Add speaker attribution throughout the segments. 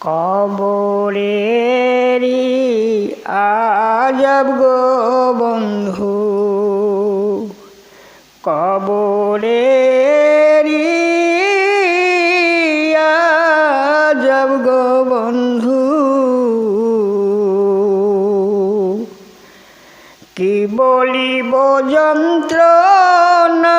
Speaker 1: কবরেরি আজব গো বন্ধু কবরেরি আজব গো বন্ধু কি বলিব যন্ত্রণা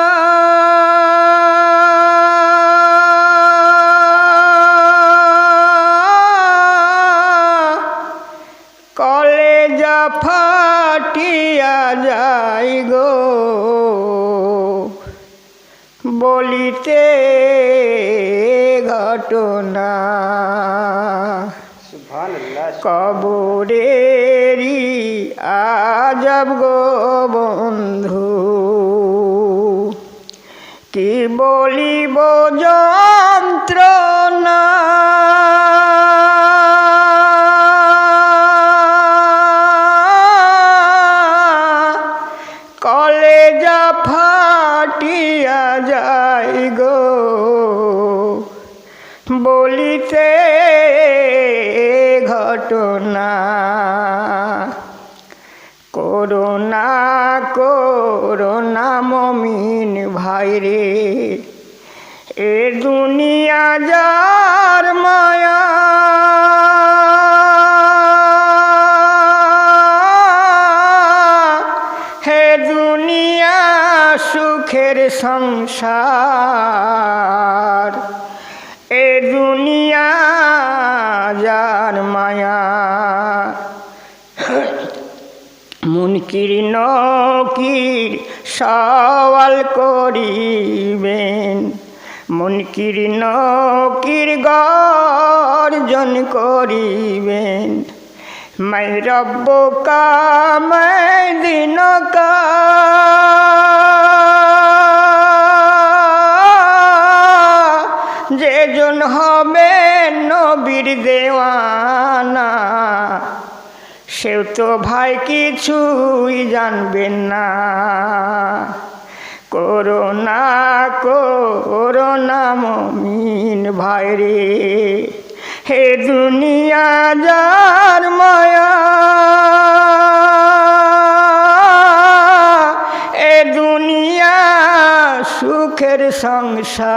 Speaker 1: ঘটনা। কবরেরি আজব গো বন্ধু। কি বলিব যন্ত্রণা? কলেজা ফাটিয়া যাই গো। ঘটনা করোনা করোনা মমিন ভাইরে এ দুনিয়া যার মায়া। হে দুনিয়া সুখের সংসার। কীর্ণ কীর সওয়াল করিবেন। মনকির কীর গর্জন করিবেন। মাই রব্ব কামাই দিন যেজন হবে নবীর দেওয়া সেও তো ভাই কিছুই জানবেন না। করোনা করোনা মমিন ভাই রে। হে দুনিয়া যার মায়া। দুনিয়া সুখের সংসার।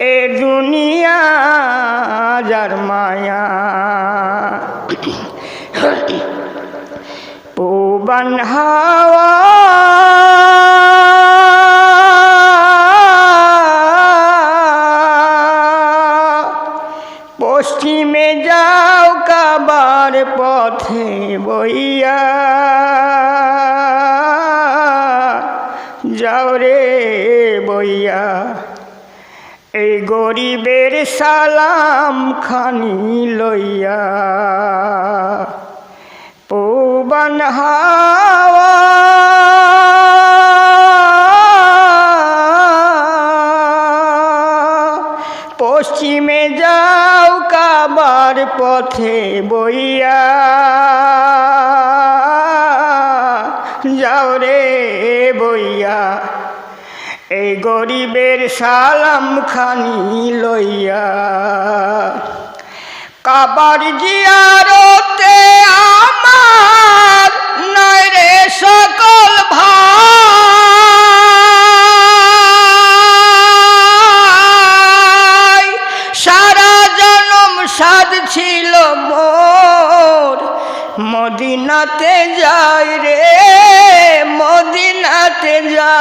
Speaker 1: এ দুনিয়া যার মায়া। পূবন হাওয়া পশ্চিমে যাও কাবার পথে বইয়া। যাও রে বইয়া। এই গরিবের সালাম খানি লইয়া। পূবন হাওয়া পথে বইয়া যাও রে বইয়া। এই গরিবের সালাম খানি লইয়া। কাবার জিয়ারতে আমার নয় রে সকল মদিনাতে যাই রে, মদিনাতে যাই।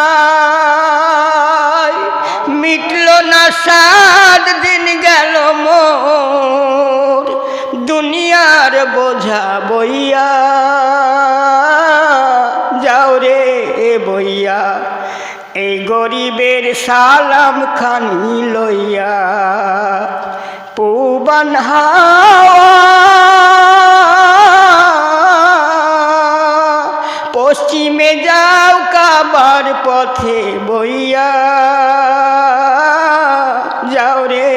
Speaker 1: মিটল না সাত দিন গেল মোর, দুনিয়ার বোঝা বইয়া। যাও রে বইয়া, এই গরিবের সালাম খানি লইয়া। পূবন হাওয়া আমার পথে বইয়া যাও রে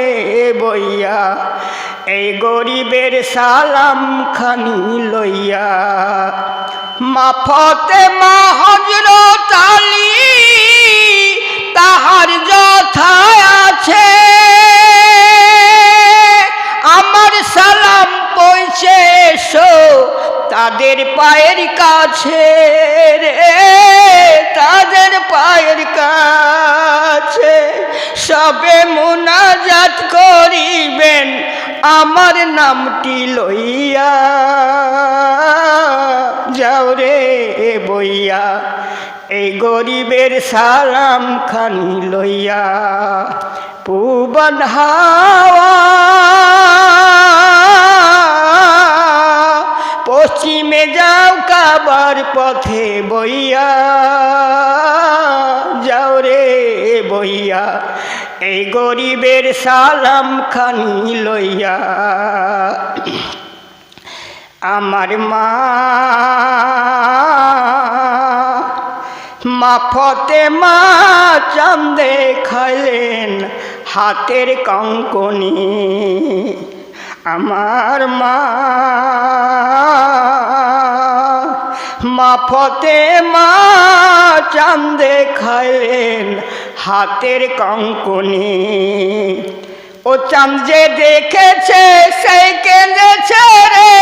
Speaker 1: বইয়া। এই গরিবের সালাম খানি লইয়া। মাফতে মাহজর তালি, তাহার যথা আছে। আমার সালাম পৌঁছে এসো তাদের পায়ের কাছে রে। তাদের পায়ের কাছে সবে মোনাজাত করিবেন, আমার নামটি লইয়া যাও রে বইয়া। এই গরিবের সালাম খানি লইয়া, পুবন হাওয়া পশ্চিমে যাও কাবার পথে বইয়া। যাও রে বইয়া, এই গরিবের সালাম খানি লইয়া। আমার মা মাফতে মা চান্দে খাইলেন হাতের কঙ্কনি। আমার মা। মাফতে মা চান্দে খাইলেন হাতের কঙ্কনি। ও চাঁদ যে দেখেছে, সেই কেঁদেছে রে।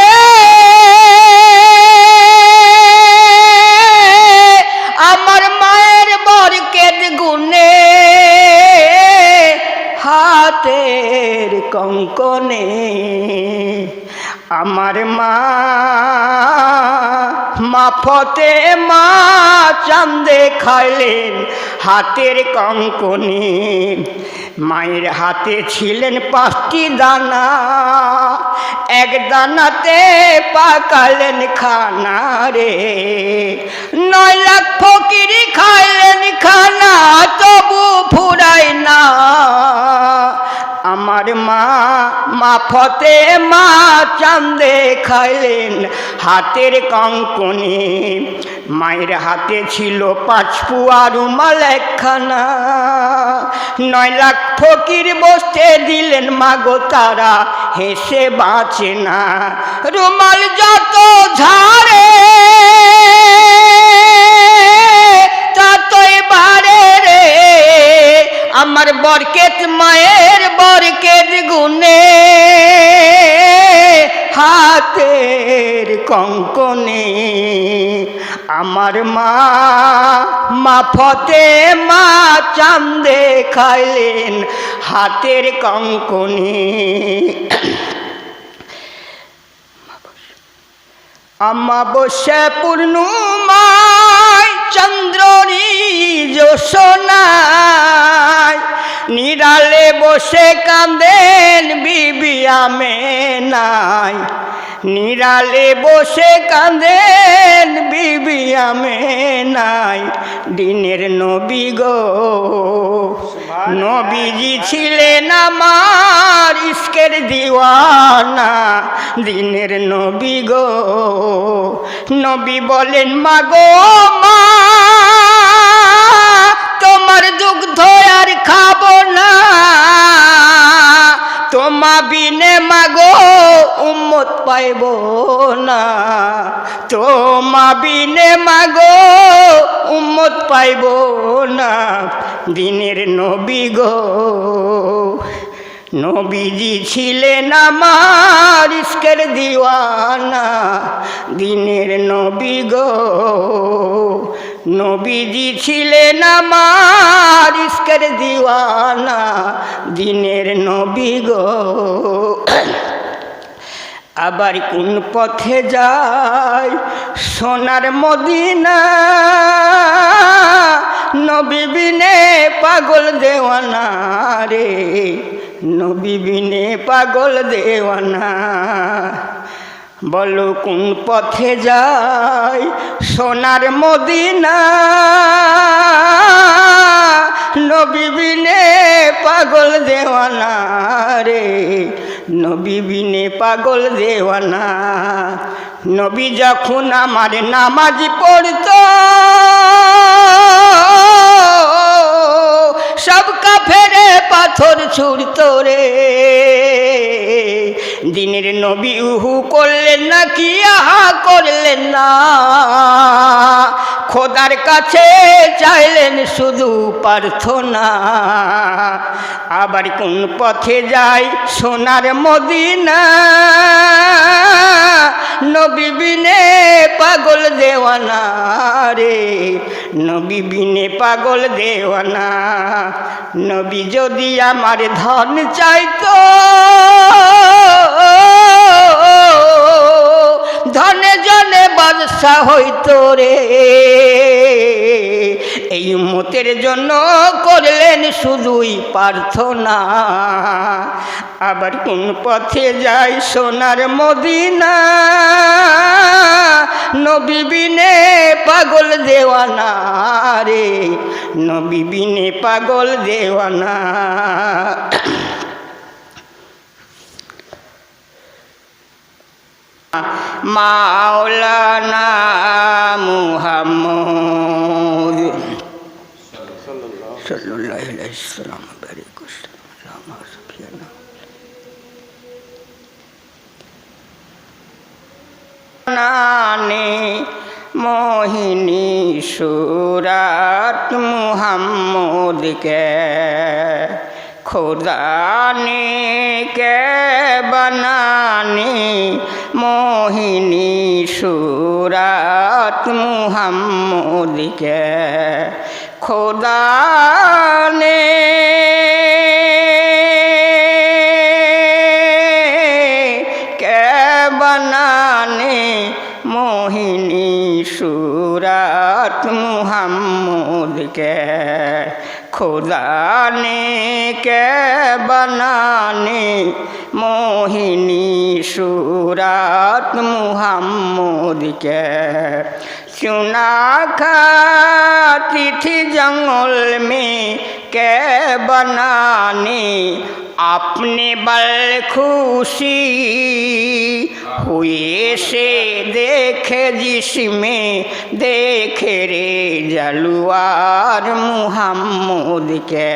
Speaker 1: আমার কঙ্কনে আমার মা মাফতে মা চান্দে খাইলেন হাতের কঙ্কনে। মায়ের হাতে ছিলেন পাঁচটি দানা, এক দানাতে পাকালেন খানা রে নয় লাখ ফকিরি খাইলেন খানা মাফতে মা চান্দে খাইলেন হাতের কঙ্কনে মায়ের হাতে ছিল পাঁচ রুমাল একখানা নয় লাখ ফকির বসতে দিলেন, মাগো তারা হেসে বাঁচে না। রুমাল যত ঝাড়ে, ততই বাড়ে রে। আমার বরকেত, মায়ের বরকেত গুনে হাতের কঙ্কনে। আমার মা মাফতে মা চান্দে খাইলেন হাতের কঙ্কনে। আমাবস্যা পূর্ণমায় চন্দ্রনী যোশনায় নিরালে বসে কাঁদেন বিবি আমে নাই। নিরালে বসে কাঁদেন বিবি আমে নাই। দিনের নবী গো, নবীজি ছিলেন আমার ইস্কের দিওয়ানা। দিনের নবী গো, নবী বলেন, মাগো, মা, তোমার দুগ্ধ আর খাব না। তোমা বিনে মাগো পাইব না। তোমা বিনে মাগো, উম্মত পাইব না। দিনের নবী গো, নবীজি ছিলেন আমার ইস্কের দিওয়ানা। দিনের নবী গো, নবীজি ছিলেন আমার ইস্কের দিওয়ানা। দিনের নবী গো আবার কোন পথে যায় সোনার মদিনা নবীবিনে পাগল দেওয়ানা রে। নবীবিনে পাগল দেওয়ানা। বলো কোন পথে যায় সোনার মদিনা? নবী বিনে পাগল দেওয়ানা রে নবীবিনে পাগল দেওয়ানা। নবী যখন আমার নামাজ পড়তো, সব কাফেরে পাথর ছুড়তো রে। দিনের নবী উহু করলেন না, কি আহা করলেন না? খোদার কাছে চাইলেন শুধু প্রার্থনা। আবার কোন পথে যাই সোনার মদিনা? নবী বিনে পাগল দেওয়ানা রে। নবী বিনে পাগল দেওয়ানা। নবী যদি আমার ধন চাইতো, ধনে জনে বাদশা হইতো রে। এই মতের জন্য করলেন শুধুই প্রার্থনা। আবার কোন পথে যাই সোনার মদিনা। নবী বিনে পাগল দেওয়ানা রে নবীবিনে পাগল দেওয়ানা। মাওলানা মুহাম্মদ। সাল্লাল্লাহু আলাইহি ওয়াসাল্লাম। মোহিনী সুরাত মুহাম্মদকে খোদানি কে বনানি? মোহিনী সুরাত মুহাম্মদকে খুদানি सूरत मुहम्मद के खुदा ने के बनाने मोहिनी सूरत मुहम्मद के चुना खाती थी जंगल में के बनाने अपने बल खुशी हुए से देखे जिसमें देखे रे जलवार मुहम्मद के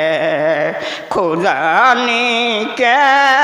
Speaker 1: खुदा ने क्या